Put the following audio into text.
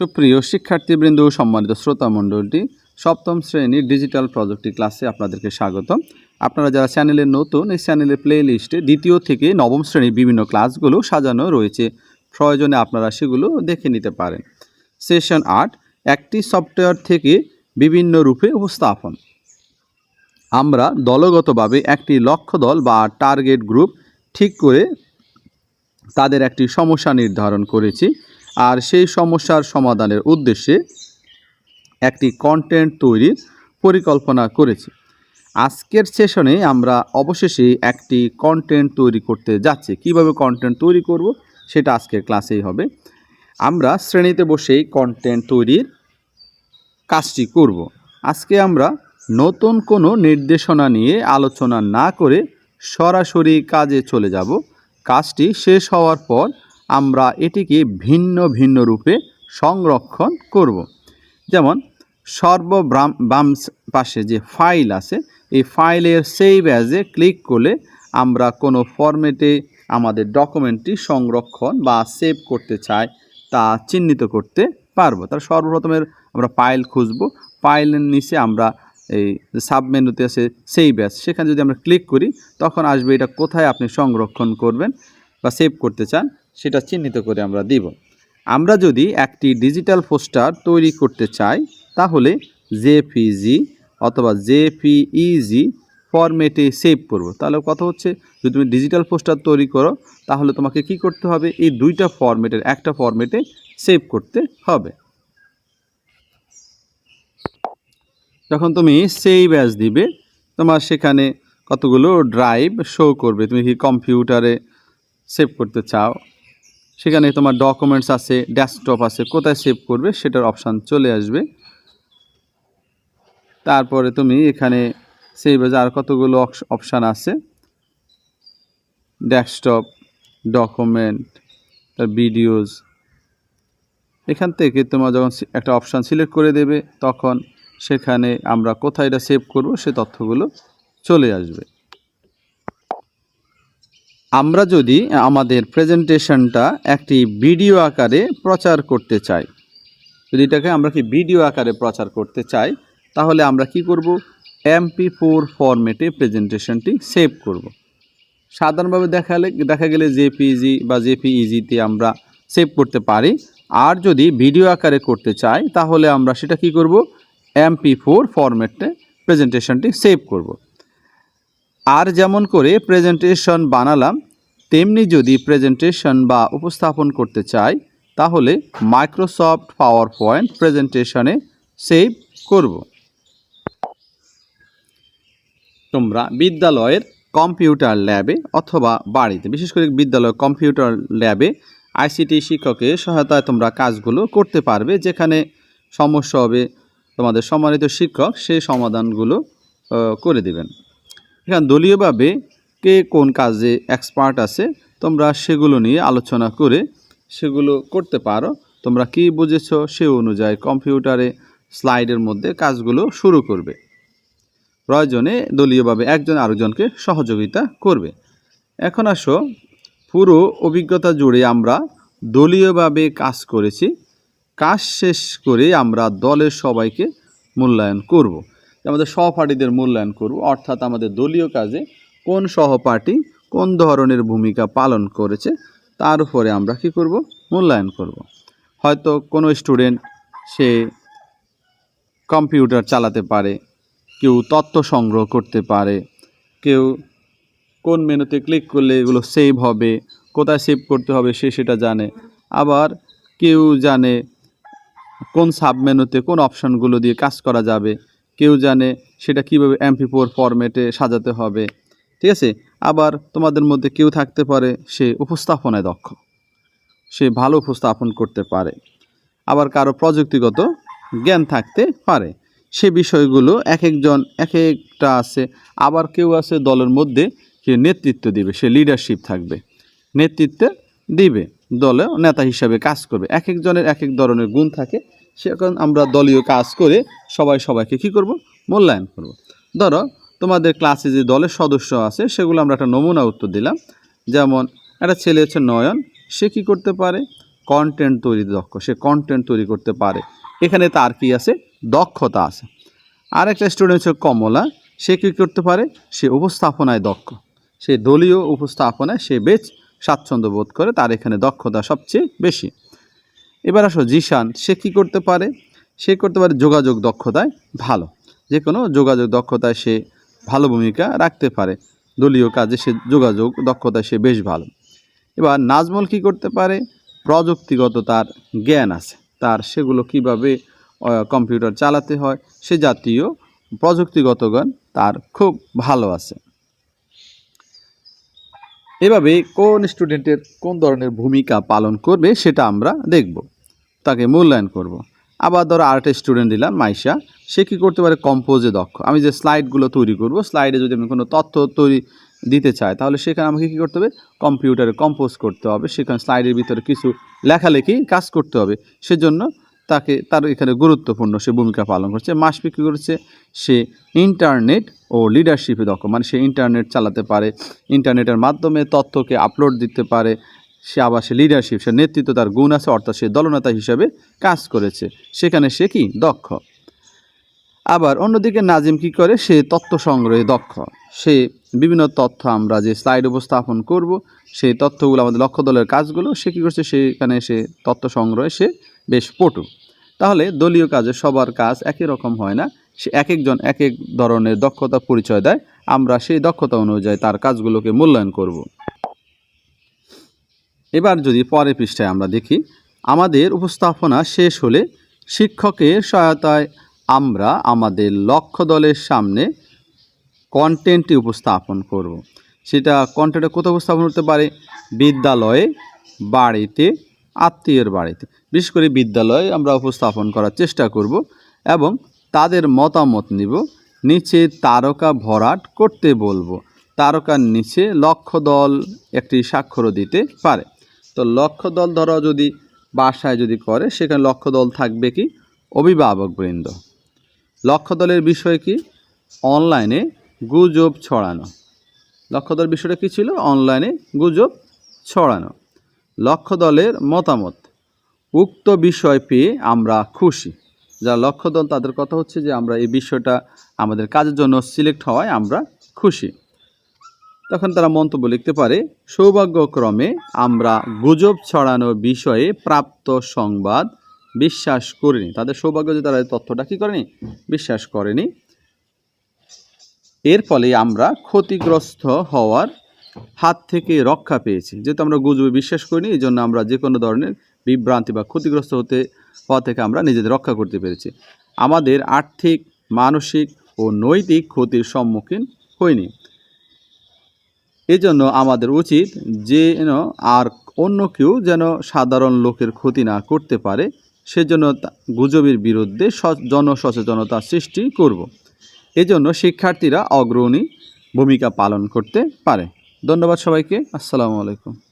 সুপ্রিয় শিক্ষার্থীবৃন্দ সম্মানিত শ্রোতা মণ্ডলটি, সপ্তম শ্রেণির ডিজিটাল প্রযুক্তি ক্লাসে আপনাদেরকে স্বাগতম। আপনারা যারা চ্যানেলে নতুন, এই চ্যানেলের প্লে লিস্টে দ্বিতীয় থেকে নবম শ্রেণির বিভিন্ন ক্লাসগুলো সাজানো রয়েছে। প্রয়োজনে আপনারা সেগুলো দেখে নিতে পারেন। সেশন আট, একটি সফটওয়্যার থেকে বিভিন্ন রূপে উপস্থাপন। আমরা দলগতভাবে একটি লক্ষ্য দল বা টার্গেট গ্রুপ ঠিক করে তাদের একটি সমস্যা নির্ধারণ করেছি। আর সেই সমস্যার সমাধানের উদ্দেশ্যে একটি কন্টেন্ট তৈরির পরিকল্পনা করেছি। আজকের সেশনে আমরা অবশেষে একটি কন্টেন্ট তৈরি করতে যাচ্ছি। কীভাবে কন্টেন্ট তৈরি করব সেটা আজকের ক্লাসেই হবে। আমরা শ্রেণীতে বসেই কন্টেন্ট তৈরির কাজটি করব। আজকে আমরা নতুন কোনো নির্দেশনা নিয়ে আলোচনা না করে সরাসরি কাজে চলে যাব। কাজটি শেষ হওয়ার পর আমরা এটিকে ভিন্ন ভিন্ন রূপে সংরক্ষণ করব। যেমন, সর্বব্রাম, বাম পাশে যে ফাইল আছে, এই ফাইলের সেভ অ্যাজে ক্লিক করলে আমরা কোনো ফরম্যাটে আমাদের ডকুমেন্টটি সংরক্ষণ বা সেভ করতে চাই তা চিহ্নিত করতে পারব। তার সর্বপ্রথমের আমরা ফাইল খুঁজব। ফাইলের নিচে আমরা এই সাবমেনুতে আছে সেই ব্যাস সেখানে যদি আমরা ক্লিক করি, তখন আসবে এটা কোথায় আপনি সংরক্ষণ করবেন বা সেভ করতে চান সেটা চিহ্নিত করে আমরা দিব। আমরা যদি একটি ডিজিটাল পোস্টার তৈরি করতে চাই, তাহলে জেপিজি অথবা জেপিইজি ফরম্যাটে সেভ করব। তাহলে কথা হচ্ছে, যদি তুমি ডিজিটাল পোস্টার তৈরি করো, তাহলে তোমাকে কি করতে হবে? এই দুইটা ফরম্যাটের একটা ফরম্যাটে সেভ করতে হবে। যখন তুমি সেভ অ্যাজ দিবে, তোমার সেখানে কতগুলো ড্রাইভ শো করবে। তুমি কি কম্পিউটারে সেভ করতে চাও? সেখানে তোমার ডকুমেন্টস আছে ডেস্কটপ আছে, কোথায় সেভ করবে সেটার অপশান চলে আসবে। তারপরে তুমি এখানে সেভ আর কতগুলো অপশান আছে? ডেস্কটপ ডকুমেন্ট তার ভিডিওস এখান থেকে তোমার যখন একটা অপশান সিলেক্ট করে দেবে, তখন সেখানে আমরা কোথায় এটা সেভ করব সে তথ্যগুলো চলে আসবে। আমরা যদি আমাদের প্রেজেন্টেশনটা একটি ভিডিও আকারে প্রচার করতে চাই, যদি এটাকে আমরা কি ভিডিও আকারে প্রচার করতে চাই, তাহলে আমরা কি করব? এমপি ফোর ফরম্যাটে প্রেজেন্টেশনটি সেভ করব। সাধারণভাবে দেখালে, দেখা গেলে জেপিজি বা জেপিইজিতে আমরা সেভ করতে পারি। আর যদি ভিডিও আকারে করতে চাই, তাহলে আমরা সেটা কি করব? এমপি ফোর ফরম্যাটে প্রেজেন্টেশনটি সেভ করব। আর যেমন করে প্রেজেন্টেশন বানালাম, তেমনি যদি প্রেজেন্টেশন বা উপস্থাপন করতে চাই, তাহলে মাইক্রোসফট পাওয়ার পয়েন্ট প্রেজেন্টেশনে সেভ করব। তোমরা বিদ্যালয়ের কম্পিউটার ল্যাবে অথবা বাড়িতে, বিশেষ করে বিদ্যালয় কম্পিউটার ল্যাবে আইসিটি শিক্ষকের সহায়তায় তোমরা কাজগুলো করতে পারবে, যেখানে সমস্যা হবে তোমাদের সম্মানিত শিক্ষক সেই সমাধানগুলো করে দিবেন। এখানে দলীয়ভাবে কে কোন কাজে এক্সপার্ট আছে, তোমরা সেগুলো নিয়ে আলোচনা করে সেগুলো করতে পারো। তোমরা কি বুঝেছ সে অনুযায়ী কম্পিউটারে স্লাইডের মধ্যে কাজগুলো শুরু করবে। প্রয়োজনে দলীয়ভাবে একজন আরেকজনকে সহযোগিতা করবে। এখন আসো, পুরো অভিজ্ঞতা জুড়ে আমরা দলীয়ভাবে কাজ করেছি। কাজ শেষ করে আমরা দলের সবাইকে মূল্যায়ন করব। আমাদের সহপাঠীদের মূল্যায়ন করব, অর্থাৎ আমাদের দলীয় কাজে কোন সহপাঠী কোন ধরনের ভূমিকা পালন করেছে, তার উপরে আমরা কি করব মূল্যায়ন করব। হয়তো কোনো স্টুডেন্ট, সে কম্পিউটার চালাতে পারে, কেউ তথ্য সংগ্রহ করতে পারে, কেউ কোন মেনুতে ক্লিক করলে এগুলো সেভ হবে, কোথায় সেভ করতে হবে সে সেটা জানে, আবার কেউ জানে কোন সাব মেনুতে কোন অপশানগুলো দিয়ে কাজ করা যাবে কেউ জানে সেটা কীভাবে এমপি ফোর ফরম্যাটে সাজাতে হবে। ঠিক আছে? আবার তোমাদের মধ্যে কেউ থাকতে পারে, সে উপস্থাপনায় দক্ষ। সে ভালো উপস্থাপন করতে পারে। আবার কারও প্রযুক্তিগত জ্ঞান থাকতে পারে। সে বিষয়গুলো এক একজন এক একটা আছে। আবার কেউ আছে দলের মধ্যে সে নেতৃত্ব দিবে, সে লিডারশিপ থাকবে। নেতৃত্ব দিবে দলে নেতা হিসাবে কাজ করবে। এক একজনের এক এক ধরনের গুণ থাকে। সেখন আমরা দলীয় কাজ করে সবাই সবাইকে কি করব? মূল্যায়ন করব। ধরো, তোমাদের ক্লাসে যে দলের সদস্য আছে, সেগুলো আমরা একটা নমুনা উত্তর দিলাম। যেমন, একটা ছেলে হচ্ছে নয়ন, সে কি করতে পারে? কন্টেন্ট তৈরিতে দক্ষ, সে কন্টেন্ট তৈরি করতে পারে। এখানে তার কি আছে? দক্ষতা আছে। আর একটা স্টুডেন্ট হচ্ছে কমলা, সে কী করতে পারে? সে উপস্থাপনায় দক্ষ। সে দলীয় উপস্থাপনায় সে বেশ স্বাচ্ছন্দ্য বোধ করে, তার এখানে দক্ষতা সবচেয়ে বেশি। এবার আসো, জিশান, সে কী করতে পারে? সে করতে পারে যোগাযোগ দক্ষতায় ভালো। যে কোনো যোগাযোগ দক্ষতায় সে ভালো ভূমিকা রাখতে পারে। দলীয় কাজে সে যোগাযোগ দক্ষতায় সে বেশ ভালো। এবার নাজমল কি করতে পারে? প্রযুক্তিগত তার জ্ঞান আছে। তার সেগুলো কীভাবে কম্পিউটার চালাতে হয়, সে জাতীয় প্রযুক্তিগত জ্ঞান তার খুব ভালো আছে। এভাবে কোন স্টুডেন্টের কোন ধরনের ভূমিকা পালন করবে সেটা আমরা দেখব। তাকে মূল্যায়ন করব। আবার ধরো আরেকটা স্টুডেন্ট দিলাম, মাইশা। সে কী করতে পারে? কম্পোজে দক্ষ। আমি যে স্লাইডগুলো তৈরি করব স্লাইডে যদি আমি কোনো তথ্য তৈরি দিতে চাই, তাহলে সেখানে আমাকে কী করতে হবে? কম্পিউটারে কম্পোজ করতে হবে। সেখানে স্লাইডের ভিতরে কিছু লেখালেখি কাজ করতে হবে। সেজন্য তাকে, তার এখানে গুরুত্বপূর্ণ সে ভূমিকা পালন করছে। মাসপি কী করেছে। সে ইন্টারনেট ও লিডারশিপে দক্ষ। মানে সে ইন্টারনেট চালাতে পারে। ইন্টারনেটের মাধ্যমে তথ্যকে আপলোড দিতে পারে। সে আবার সে লিডারশিপ সে নেতৃত্ব, তার গুণ আছে, অর্থাৎ সে দলনেতা হিসেবে কাজ করেছে। সেখানে সে কি? দক্ষ। আবার অন্যদিকে নাজিম কি করে? সে তথ্য সংগ্রহে দক্ষ। সে বিভিন্ন তথ্য আমরা যে স্লাইড উপস্থাপন করব, সেই তথ্যগুলো আমাদের লক্ষ্য দলের কাজগুলো, সে কী করছে? সেখানে সে তথ্য সংগ্রহে সে বেশ পটু। তাহলে দলীয় কাজে সবার কাজ একই রকম হয় না। সে এক একজন এক এক ধরনের দক্ষতা পরিচয় দেয়। আমরা সেই দক্ষতা অনুযায়ী তার কাজগুলোকে মূল্যায়ন করব। এবার যদি পরে পৃষ্ঠায় আমরা দেখি, আমাদের উপস্থাপনা শেষ হলে শিক্ষকের সহায়তায় আমরা আমাদের লক্ষ্য দলের সামনে কন্টেন্টটি উপস্থাপন করব। সেটা কন্টেন্টে কোথাও উপস্থাপন করতে পারে? বিদ্যালয়ে বাড়িতে, আত্মীয়ের বাড়িতে। বিশেষ করে বিদ্যালয়ে আমরা উপস্থাপন করার চেষ্টা করব এবং তাদের মতামত নিব, নিচে তারকা ভরাট করতে বলব। তারকার নিচে লক্ষ্য দল একটি স্বাক্ষরও দিতে পারে। তো লক্ষ্য দল ধরো যদি বাসায় যদি করে, সেখানে লক্ষ্য দল থাকবে কি? অভিভাবকবৃন্দ লক্ষ্য দলের বিষয় কি? অনলাইনে গুজব ছড়ানো। লক্ষ্য দলের বিষয়টা কী ছিল? অনলাইনে গুজব ছড়ানো। লক্ষ্য দলের মতামত। উক্ত বিষয় পেয়ে আমরা খুশি। যারা লক্ষ্য দল তাদের কথা হচ্ছে যে আমরা এই বিষয়টা আমাদের কাজের জন্য সিলেক্ট হওয়ায় আমরা খুশি। তখন তারা মন্তব্য লিখতে পারে, সৌভাগ্যক্রমে আমরা গুজব ছড়ানো বিষয়ে প্রাপ্ত সংবাদ বিশ্বাস করিনি। তাদের সৌভাগ্য যে তারা তথ্যটা কী করেনি? বিশ্বাস করেনি। এর ফলে আমরা ক্ষতিগ্রস্ত হওয়ার হাত থেকে রক্ষা পেয়েছি। যেহেতু আমরা গুজবে বিশ্বাস করিনি এই জন্য আমরা যে কোনো ধরনের বিভ্রান্তি বা ক্ষতিগ্রস্ত হতে, হওয়া থেকে আমরা নিজেদের রক্ষা করতে পেরেছি। আমাদের আর্থিক, মানসিক ও নৈতিক ক্ষতির সম্মুখীন হইনি। এজন্য আমাদের উচিত যেন আর অন্য কেউ যেন সাধারণ লোকের ক্ষতি না করতে পারে, সেজন্য গুজবের বিরুদ্ধে জনসচেতনতা সৃষ্টি করব। এজন্য শিক্ষার্থীরা অগ্রণী ভূমিকা পালন করতে পারে। ধন্যবাদ সবাইকে। আসসালামু আলাইকুম।